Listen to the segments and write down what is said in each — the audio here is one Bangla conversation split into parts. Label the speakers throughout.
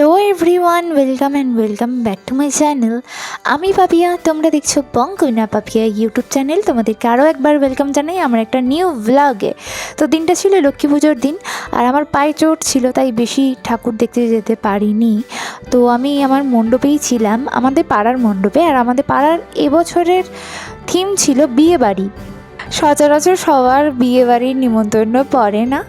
Speaker 1: Hello everyone welcome and welcome back to my channel আমি পাপিয়া, তোমরা দেখছ বঙ্কইনা পাপিয়া ইউটিউব চ্যানেল তোমাদেরকে আরও একবার ওয়েলকাম জানাই আমার একটা নিউ ভ্লগে তো দিনটা ছিল লক্ষ্মী পুজোর দিন, আর আমার পায়ে চোট ছিল, তাই বেশি ঠাকুর দেখতে যেতে পারিনি। তো আমি আমার মণ্ডপেই ছিলাম, আমাদের পাড়ার মণ্ডপে, আর আমাদের পাড়ার এবছরের থিম ছিল বিয়ে বাড়ি সচরাচর সবার বিয়ে বাড়ির নিমন্ত্রণ পড়ে না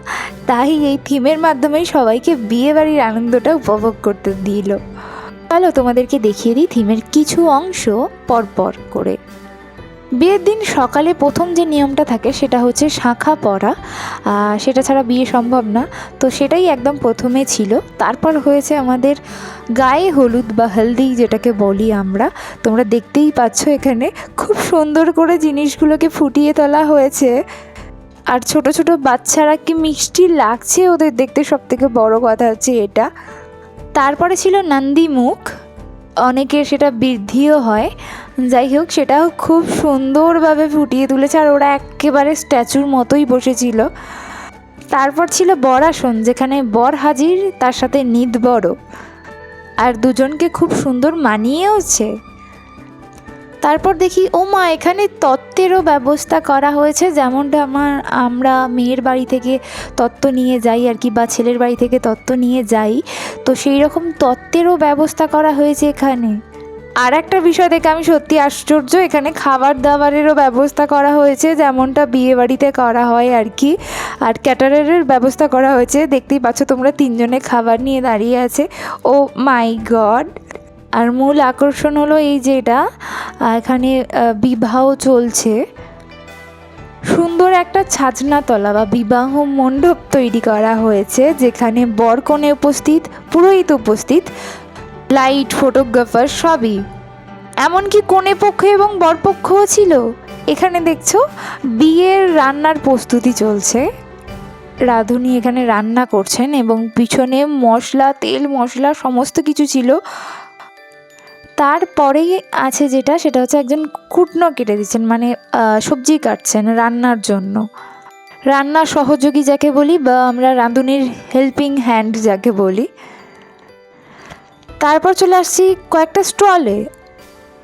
Speaker 1: তাই এই থিমের মাধ্যমেই সবাইকে বিয়ে বাড়ির আনন্দটা উপভোগ করতে দিল। চলো তোমাদেরকে দেখিয়ে দিই থিমের কিছু অংশ পরপর করে। বিয়ের দিন সকালে প্রথম যে নিয়মটা থাকে সেটা হচ্ছে শাঁখা পরা। সেটা ছাড়া বিয়ে সম্ভব না। তো সেটাই একদম প্রথমে ছিল। তারপর হয়েছে আমাদের গায়ে হলুদ বা হলদি যেটাকে বলি আমরা। তোমরা দেখতেই পাচ্ছ এখানে খুব সুন্দর করে জিনিসগুলোকে ফুটিয়ে তোলা হয়েছে। আর ছোট ছোট বাচ্চারা কি মিষ্টি লাগছে? ওদের দেখতে সব থেকে বড় কথা হচ্ছে এটা। তারপরে ছিল নন্দী মুখ। অনেকের সেটা বৃদ্ধিও হয়। যাই হোক, সেটাও খুব সুন্দরভাবে ফুটিয়ে তুলেছে আর ওরা একেবারে স্ট্যাচুর মতোই বসেছিল। তারপর ছিল বরাসন যেখানে বর হাজির, তার সাথে নিদ বড়। আর দুজনকে খুব সুন্দর মানিয়েওছে। তারপর দেখি, ও মা, এখানে তত্ত্বেরও ব্যবস্থা করা হয়েছে। যেমনটা আমার, আমরা মেয়ের বাড়ি থেকে তত্ত্ব নিয়ে যাই আর কি, বা ছেলের বাড়ি থেকে তত্ত্ব নিয়ে যাই। তো সেই রকম তত্ত্বেরও ব্যবস্থা করা হয়েছে এখানে। আর একটা বিষয় দেখে আমি সত্যি আশ্চর্য, এখানে খাবার দাবারেরও ব্যবস্থা করা হয়েছে, যেমনটা বিয়ে বাড়িতে করা হয় আর কি। আর ক্যাটারের ব্যবস্থা করা হয়েছে। দেখতেই পাচ্ছ তোমরা তিনজনে খাবার নিয়ে দাঁড়িয়ে আছে। ও মাই গড! আর মূল আকর্ষণ হলো এই যে এটা এখানে বিবাহ চলছে। সুন্দর একটা ছাজনাতলা বা বিবাহ মণ্ডপ তৈরি করা হয়েছে, যেখানে বর কনে উপস্থিত, পুরোহিত উপস্থিত, লাইট, ফটোগ্রাফার সবই। এমনকি কনে পক্ষ এবং বরপক্ষও ছিল। এখানে দেখছ, বিয়ের রান্নার প্রস্তুতি চলছে। রাঁধুনি এখানে রান্না করছেন এবং পিছনে মশলা, তেল, মশলা, সমস্ত কিছু ছিল। তারপরেই আছে যেটা, সেটা হচ্ছে একজন কুটনো কেটে দিচ্ছেন মানে সবজি কাটছেন রান্নার জন্য। রান্নার সহযোগী যাকে বলি বা আমরা রাঁধুনির হেল্পিং হ্যান্ড যাকে বলি। তারপর চলে আসছি কয়েকটা স্টলে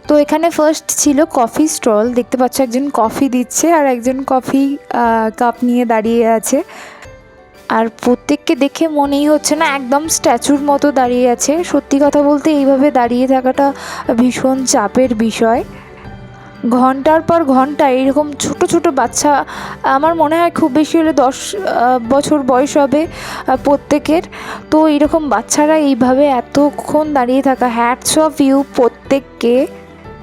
Speaker 1: তো এখানে ফার্স্ট ছিল কফি স্টল দেখতে পাচ্ছ একজন কফি দিচ্ছে আর একজন কফি কাপ নিয়ে দাঁড়িয়ে আছে। আর প্রত্যেককে দেখে মনেই হচ্ছে না, একদম স্ট্যাচুর মতো দাঁড়িয়ে আছে। সত্যি কথা বলতে এইভাবে দাঁড়িয়ে থাকাটা ভীষণ চাপের বিষয়। ঘণ্টার পর ঘণ্টা এরকম ছোট ছোট বাচ্চা, আমার মনে হয় খুব বেশি হলে দশ বছর বয়স হবে প্রত্যেকের। তো এরকম বাচ্চারা এইভাবে এতক্ষণ দাঁড়িয়ে থাকা হ্যাটস অফ ইউ প্রত্যেককে।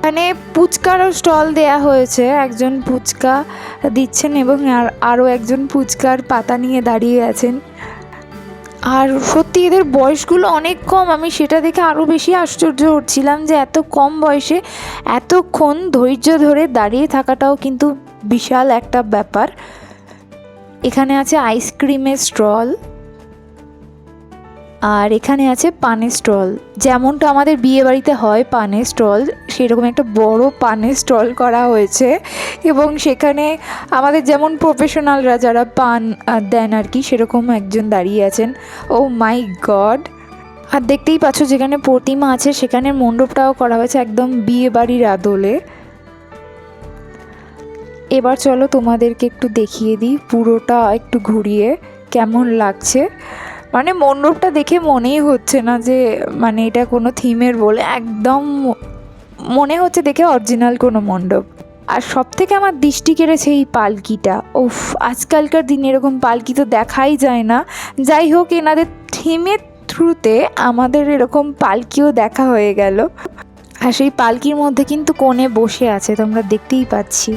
Speaker 1: মানে পুচকারও স্টল দেয়া হয়েছে। একজন ফুচকা দিচ্ছেন এবং আর, আরও একজন ফুচকার পাতা নিয়ে দাঁড়িয়ে আছেন। আর সত্যি এদের বয়সগুলো অনেক কম। আমি সেটা দেখে আরও বেশি আশ্চর্য হচ্ছিলাম যে এত কম বয়সে এতক্ষণ ধৈর্য ধরে দাঁড়িয়ে থাকাটাও কিন্তু বিশাল একটা ব্যাপার। এখানে আছে আইসক্রিমের স্টল। আর এখানে আছে পানের স্টল। যেমনটা আমাদের বিয়ে বাড়িতে হয়, পানের স্টল, সেরকম একটা বড় পানের স্টল করা হয়েছে। এবং সেখানে আমাদের যেমন প্রফেশনালরা যারা পান দেন আর কি, সেরকম একজন দাঁড়িয়ে আছেন। ও মাই গড! আর দেখতেই পাচ্ছ যেখানে প্রতিমা আছে, সেখানে মণ্ডপটাও করা হয়েছে একদম বিয়ে বাড়ির আদলে। এবার চলো তোমাদেরকে একটু দেখিয়ে দিই পুরোটা একটু ঘুরিয়ে, কেমন লাগছে। মানে মণ্ডপটা দেখে মনেই হচ্ছে না যে মানে এটা কোনো থিমের বলে, একদম মনে হচ্ছে দেখে অরিজিনাল কোনো মণ্ডপ। আর সব থেকে আমার দৃষ্টি কেড়েছে এই পালকিটা। উফ, আজকালকার দিনে এরকম পালকি তো দেখাই যায় না। যাই হোক, এনাদের থিমের থ্রুতে আমাদের এরকম পালকিও দেখা হয়ে গেল। আর সেই পালকির মধ্যে কিন্তু কোণে বসে আছে, তোমরা দেখতেই পাচ্ছি।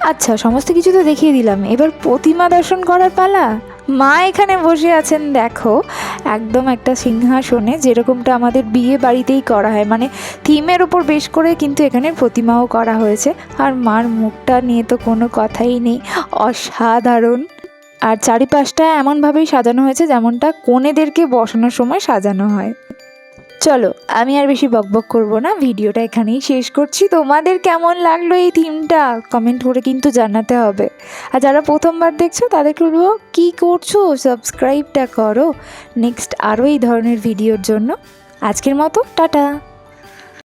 Speaker 1: আচ্ছা সমস্ত কিছু তো দেখিয়ে দিলাম। এবার প্রতিমা দর্শন করার পালা? মা এখানে বসে আছেন, দেখো, একদম একটা সিংহাসনে, যেরকমটা আমাদের বিয়ে বাড়িতেই করা হয়। মানে থিমের ওপর বেশ করে কিন্তু এখানে প্রতিমাও করা হয়েছে। আর মার মুখটা নিয়ে তো কোনো কথাই নেই। অসাধারণ। আর চারিপাশটা এমনভাবেই সাজানো হয়েছে, যেমনটা কনেদেরকে বসানোর সময় সাজানো হয়। চলো, আমি আর বেশি বকবক করব না, ভিডিওটা এখানেই শেষ করছি। তোমাদের কেমন লাগল এই থিমটা? কমেন্ট করে কিন্তু জানাতে হবে। আর যারা প্রথমবার দেখছ, তাদেরকে বলব, কী করছ? সাবস্ক্রাইবটা করো। নেক্সট আরও এই ধরনের ভিডিওর জন্য। আজকের মতো, টাটা।